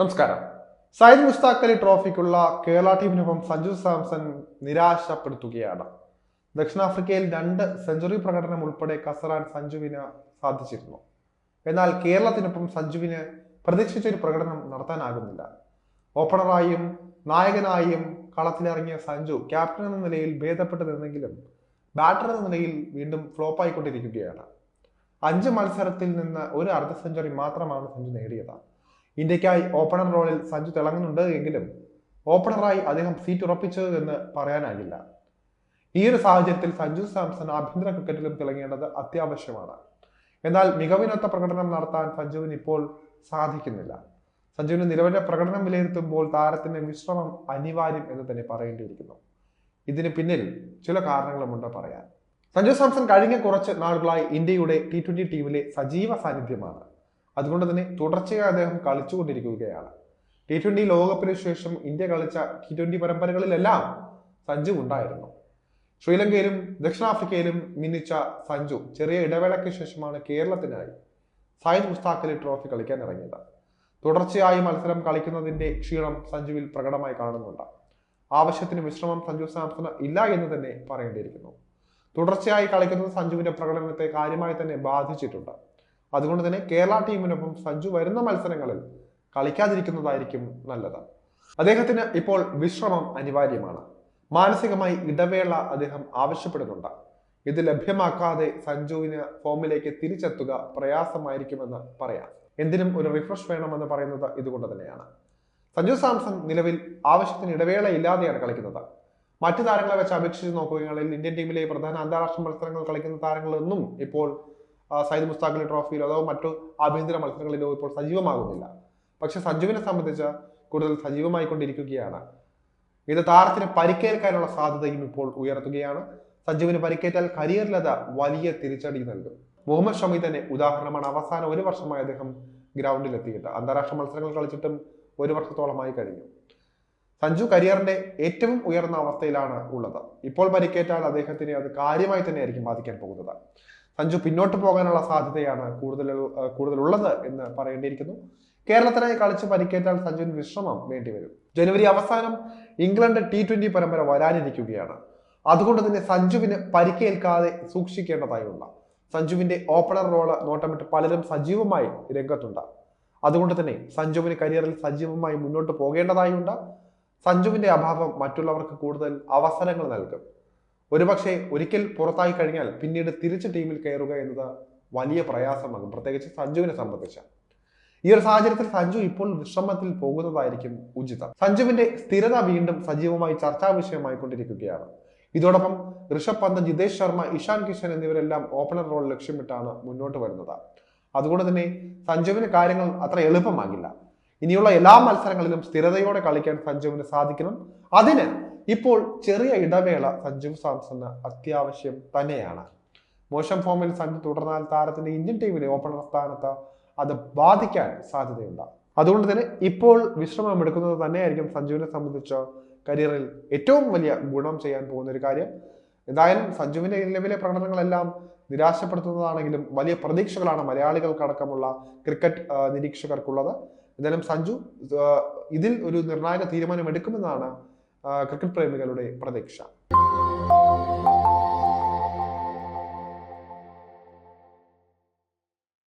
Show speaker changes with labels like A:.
A: നമസ്കാരം. സയ്യിദ് മുസ്താഖ് അലി ട്രോഫിക്കുള്ള കേരള ടീമിനൊപ്പം സഞ്ജു സാംസൺ നിരാശപ്പെടുത്തുകയാണ്. ദക്ഷിണാഫ്രിക്കയിൽ രണ്ട് സെഞ്ചുറി പ്രകടനം ഉൾപ്പെടെ കസറാൻ സഞ്ജുവിന് സാധിച്ചിരുന്നു. എന്നാൽ കേരളത്തിനൊപ്പം സഞ്ജുവിന് പ്രതീക്ഷിച്ച ഒരു പ്രകടനം നടത്താനാകുന്നില്ല. ഓപ്പണറായും നായകനായും കളത്തിലിറങ്ങിയ സഞ്ജു ക്യാപ്റ്റൻ എന്ന നിലയിൽ ഭേദപ്പെട്ടു നിന്നെങ്കിലും ബാറ്റർ എന്ന നിലയിൽ വീണ്ടും ഫ്ലോപ്പായിക്കൊണ്ടിരിക്കുകയാണ്. അഞ്ച് മത്സരത്തിൽ നിന്ന് ഒരു അർദ്ധ സെഞ്ചുറി മാത്രമാണ് സഞ്ജു നേടിയത്. ഇന്ത്യക്കായി ഓപ്പണർ റോളിൽ സഞ്ജു തിളങ്ങുന്നുണ്ട് എങ്കിലും ഓപ്പണറായി അദ്ദേഹം സീറ്റ് ഉറപ്പിച്ചത് എന്ന് പറയാനാകില്ല. ഈ ഒരു സാഹചര്യത്തിൽ സഞ്ജു സാംസൺ ആഭ്യന്തര ക്രിക്കറ്റിലും തിളങ്ങേണ്ടത് അത്യാവശ്യമാണ്. എന്നാൽ മികവിനൊത്ത പ്രകടനം നടത്താൻ സഞ്ജുവിന് ഇപ്പോൾ സാധിക്കുന്നില്ല. സഞ്ജുവിന് നിലവിലെ പ്രകടനം വിലയിരുത്തുമ്പോൾ താരത്തിന്റെ വിശ്രമം അനിവാര്യം എന്ന് തന്നെ പറയേണ്ടിയിരിക്കുന്നു. ഇതിന് പിന്നിൽ ചില കാരണങ്ങളുമുണ്ട് പറയാൻ. സഞ്ജു സാംസൺ കഴിഞ്ഞ കുറച്ച് നാളുകളായി ഇന്ത്യയുടെ ടി ട്വന്റി ടീമിലെ സജീവ സാന്നിധ്യമാണ്. അതുകൊണ്ട് തന്നെ തുടർച്ചയായി അദ്ദേഹം കളിച്ചുകൊണ്ടിരിക്കുകയാണ്. ടി ട്വന്റി ലോകകപ്പിന് ശേഷം ഇന്ത്യ കളിച്ച ടി ട്വന്റി പരമ്പരകളിലെല്ലാം സഞ്ജു ഉണ്ടായിരുന്നു. ശ്രീലങ്കയിലും ദക്ഷിണാഫ്രിക്കയിലും മിന്നിച്ച സഞ്ജു ചെറിയ ഇടവേളയ്ക്ക് ശേഷമാണ് കേരളത്തിനായി സയ്യിദ് മുസ്താഖലി ട്രോഫി കളിക്കാൻ ഇറങ്ങിയത്. തുടർച്ചയായി മത്സരം കളിക്കുന്നതിന്റെ ക്ഷീണം സഞ്ജുവിൽ പ്രകടമായി കാണുന്നുണ്ട്. ആവശ്യത്തിന് വിശ്രമം സഞ്ജു സാംസണ് ഇല്ല എന്ന് തന്നെ പറയേണ്ടിയിരിക്കുന്നു. തുടർച്ചയായി കളിക്കുന്നത് സഞ്ജുവിന്റെ പ്രകടനത്തെ കാര്യമായി തന്നെ ബാധിച്ചിട്ടുണ്ട്. അതുകൊണ്ട് തന്നെ കേരള ടീമിനൊപ്പം സഞ്ജു വരുന്ന മത്സരങ്ങളിൽ കളിക്കാതിരിക്കുന്നതായിരിക്കും നല്ലത്. അദ്ദേഹത്തിന് ഇപ്പോൾ വിശ്രമം അനിവാര്യമാണ്. മാനസികമായി ഇടവേള അദ്ദേഹം ആവശ്യപ്പെടുന്നുണ്ട്. ഇത് ലഭ്യമാക്കാതെ സഞ്ജുവിന് ഫോമിലേക്ക് തിരിച്ചെത്തുക പ്രയാസമായിരിക്കുമെന്ന് പറയാം. എന്തിനും ഒരു റിഫ്രഷ് വേണമെന്ന് പറയുന്നത് ഇതുകൊണ്ട് തന്നെയാണ്. സഞ്ജു സാംസൺ നിലവിൽ ആവശ്യത്തിന് ഇടവേള ഇല്ലാതെയാണ് കളിക്കുന്നത്. മറ്റു താരങ്ങളെ വെച്ച് അപേക്ഷിച്ച് നോക്കുകയാണെങ്കിൽ ഇന്ത്യൻ ടീമിലെ പ്രധാന അന്താരാഷ്ട്ര മത്സരങ്ങൾ കളിക്കുന്ന താരങ്ങളൊന്നും ഇപ്പോൾ സയ്യിദ് മുസ്താഖിലെ ട്രോഫിയിലോ അതോ മറ്റു ആഭ്യന്തര മത്സരങ്ങളിലോ ഇപ്പോൾ സജീവമാകുന്നില്ല. പക്ഷെ സഞ്ജുവിനെ സംബന്ധിച്ച് കൂടുതൽ സജീവമായിക്കൊണ്ടിരിക്കുകയാണ്. ഇത് താരത്തിന് പരിക്കേൽക്കാനുള്ള സാധ്യതയും ഇപ്പോൾ ഉയർത്തുകയാണ്. സഞ്ജുവിന് പരിക്കേറ്റാൽ കരിയറിൽ അത് വലിയ തിരിച്ചടി നൽകും. മുഹമ്മദ് ഷമി തന്നെ ഉദാഹരണമാണ്. അവസാന ഒരു വർഷമായി അദ്ദേഹം ഗ്രൗണ്ടിൽ എത്തിയിട്ട് അന്താരാഷ്ട്ര മത്സരങ്ങൾ കളിച്ചിട്ടും ഒരു വർഷത്തോളമായി കഴിഞ്ഞു. സഞ്ജു കരിയറിന്റെ ഏറ്റവും ഉയർന്ന അവസ്ഥയിലാണ് ഉള്ളത്. ഇപ്പോൾ പരിക്കേറ്റാൽ അദ്ദേഹത്തിന് അത് കാര്യമായി തന്നെയായിരിക്കും ബാധിക്കാൻ പോകുന്നത്. സഞ്ജു പിന്നോട്ട് പോകാനുള്ള സാധ്യതയാണ് കൂടുതൽ കൂടുതലുള്ളത് എന്ന് പറയേണ്ടിയിരിക്കുന്നു. കേരളത്തിനായി കളിച്ച് പരിക്കേറ്റാൽ സഞ്ജുവിന് വിശ്രമം വേണ്ടിവരും ജനുവരി അവസാനം ഇംഗ്ലണ്ട് ടി ട്വന്റി പരമ്പര വരാനിരിക്കുകയാണ്. അതുകൊണ്ട് തന്നെ സഞ്ജുവിന് പരിക്കേൽക്കാതെ സൂക്ഷിക്കേണ്ടതായുള്ള സഞ്ജുവിന്റെ ഓപ്പണർ റോൾ നോട്ടമിട്ട് പലരും സജീവമായി രംഗത്തുണ്ട്. അതുകൊണ്ട് തന്നെ സഞ്ജുവിന് കരിയറിൽ സജീവമായി മുന്നോട്ട് പോകേണ്ടതായുണ്ട്. സഞ്ജുവിന്റെ അഭാവം മറ്റുള്ളവർക്ക് കൂടുതൽ അവസരങ്ങൾ നൽകും. ഒരുപക്ഷെ ഒരിക്കൽ പുറത്തായി കഴിഞ്ഞാൽ പിന്നീട് തിരിച്ച് ടീമിൽ കയറുക എന്നത് വലിയ പ്രയാസമാകും. പ്രത്യേകിച്ച് സഞ്ജുവിനെ സംബന്ധിച്ച്. ഈ ഒരു സാഹചര്യത്തിൽ സഞ്ജു ഇപ്പോൾ വിശ്രമത്തിൽ പോകുന്നതായിരിക്കും ഉചിതം. സഞ്ജുവിന്റെ സ്ഥിരത വീണ്ടും സജീവമായി ചർച്ചാ വിഷയമായി കൊണ്ടിരിക്കുകയാണ് ഇതോടൊപ്പം ഋഷഭ് പന്ത് ജിതേഷ് ശർമ്മ ഇഷാൻ കിഷൻ എന്നിവരെല്ലാം ഓപ്പണർ റോൾ ലക്ഷ്യമിട്ടാണ് മുന്നോട്ട് വരുന്നത്. അതുകൊണ്ട് തന്നെ സഞ്ജുവിന് കാര്യങ്ങൾ അത്ര എളുപ്പമാകില്ല. ഇനിയുള്ള എല്ലാ മത്സരങ്ങളിലും സ്ഥിരതയോടെ കളിക്കാൻ സഞ്ജുവിന് സാധിക്കണം. അതിന് ഇപ്പോൾ ചെറിയ ഇടവേള സഞ്ജു സാംസണ് അത്യാവശ്യം തന്നെയാണ്. മോശം ഫോമിൽ സഞ്ജു തുടർന്നാൽ താരത്തിന്റെ ഇന്ത്യൻ ടീമിലെ ഓപ്പണർ സ്ഥാനത്ത് അത് ബാധിക്കാൻ സാധ്യതയുണ്ട്. അതുകൊണ്ട് തന്നെ ഇപ്പോൾ വിശ്രമം എടുക്കുന്നത് തന്നെയായിരിക്കും സഞ്ജുവിനെ സംബന്ധിച്ച് കരിയറിൽ ഏറ്റവും വലിയ ഗുണം ചെയ്യാൻ പോകുന്ന ഒരു കാര്യം. എന്തായാലും സഞ്ജുവിന്റെ നിലവിലെ പ്രകടനങ്ങളെല്ലാം നിരാശപ്പെടുത്തുന്നതാണെങ്കിലും വലിയ പ്രതീക്ഷകളാണ് മലയാളികൾക്കടക്കമുള്ള ക്രിക്കറ്റ് നിരീക്ഷകർക്കുള്ളത്. എന്തായാലും സഞ്ജു ഇതിൽ ഒരു നിർണായക തീരുമാനം എടുക്കുമെന്നാണ് ക്രിക്കറ്റ് പ്രേമികളുടെ പ്രതീക്ഷ.